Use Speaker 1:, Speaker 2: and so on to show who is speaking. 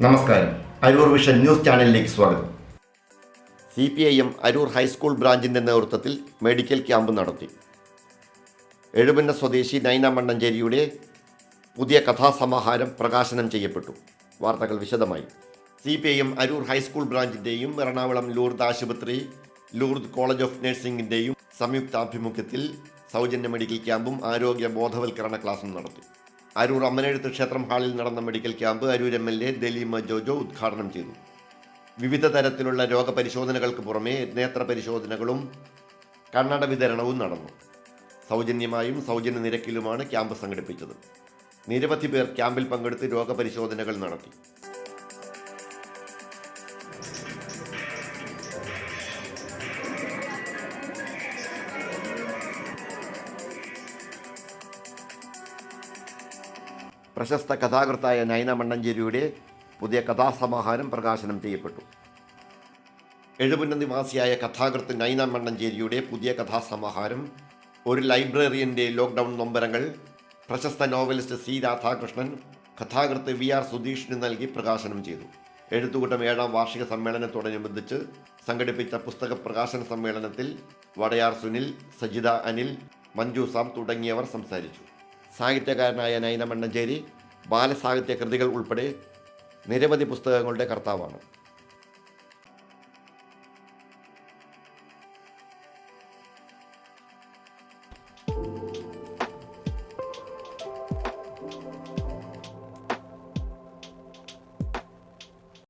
Speaker 1: നമസ്കാരം. Aroor vision news ചാനലിലേക്ക് സ്വാഗതം.
Speaker 2: C P I M Aroor high school ബ്രാഞ്ചിന്റെ നേതൃത്വത്തിൽ മെഡിക്കൽ ക്യാമ്പ് നടത്തി. എഴുപന്ന സ്വദേശി നൈന മണ്ണഞ്ചേരിയുടെ പുതിയ കഥാസമാഹാരം പ്രകാശനം ചെയ്യപ്പെട്ടു. വാർത്തകൾ വിശദമായി. C P I M Aroor high school ബ്രാഞ്ചിന്റെയും Ernakulam Lourdes ആശുപത്രി ലൂർദ് കോളേജ് ഓഫ് നഴ്സിംഗിന്റെയും സംയുക്താഭിമുഖ്യത്തിൽ സൗജന്യ മെഡിക്കൽ ക്യാമ്പും ആരോഗ്യ ബോധവൽക്കരണ ക്ലാസും നടത്തി. അരൂർ അമ്മനെഴുത്ത് ക്ഷേത്രം ഹാളിൽ നടന്ന medical camp Aroor M L A Daleema Jojo ഉദ്ഘാടനം ചെയ്തു. വിവിധ തരത്തിലുള്ള രോഗപരിശോധനകൾക്ക് പുറമെ നേത്ര പരിശോധനകളും കണ്ണട വിതരണവും നടന്നു. സൗജന്യമായും സൗജന്യ നിരക്കിലുമാണ് ക്യാമ്പ് സംഘടിപ്പിച്ചത്. നിരവധി പേർ ക്യാമ്പിൽ പങ്കെടുത്ത് രോഗപരിശോധനകൾ നടത്തി. പ്രശസ്ത കഥാകൃത്തായ നയന മണ്ണഞ്ചേരിയുടെ പുതിയ കഥാസമാഹാരം പ്രകാശനം ചെയ്യപ്പെട്ടു. എഴുപുന്ന നിവാസിയായ കഥാകൃത്ത് നൈന മണ്ണഞ്ചേരിയുടെ പുതിയ കഥാസമാഹാരം ഒരു ലൈബ്രറിയന്റെ ലോക്ക്ഡൗൺ നൊമ്പരങ്ങൾ പ്രശസ്ത നോവലിസ്റ്റ് സി രാധാകൃഷ്ണൻ കഥാകൃത്ത് വി ആർ സുധീഷിന് നൽകി പ്രകാശനം ചെയ്തു. എഴുത്തുകൂട്ടം ഏഴാം വാർഷിക സമ്മേളനത്തോടനുബന്ധിച്ച് സംഘടിപ്പിച്ച പുസ്തക പ്രകാശന സമ്മേളനത്തിൽ വടയാർ സുനിൽ സജിത അനിൽ മഞ്ജു സാം തുടങ്ങിയവർ സംസാരിച്ചു. സാഹിത്യകാരനായ നൈനമണ്ണഞ്ചേരി ബാലസാഹിത്യ കൃതികൾ ഉൾപ്പെടെ നിരവധി പുസ്തകങ്ങളുടെ കർത്താവാണ്.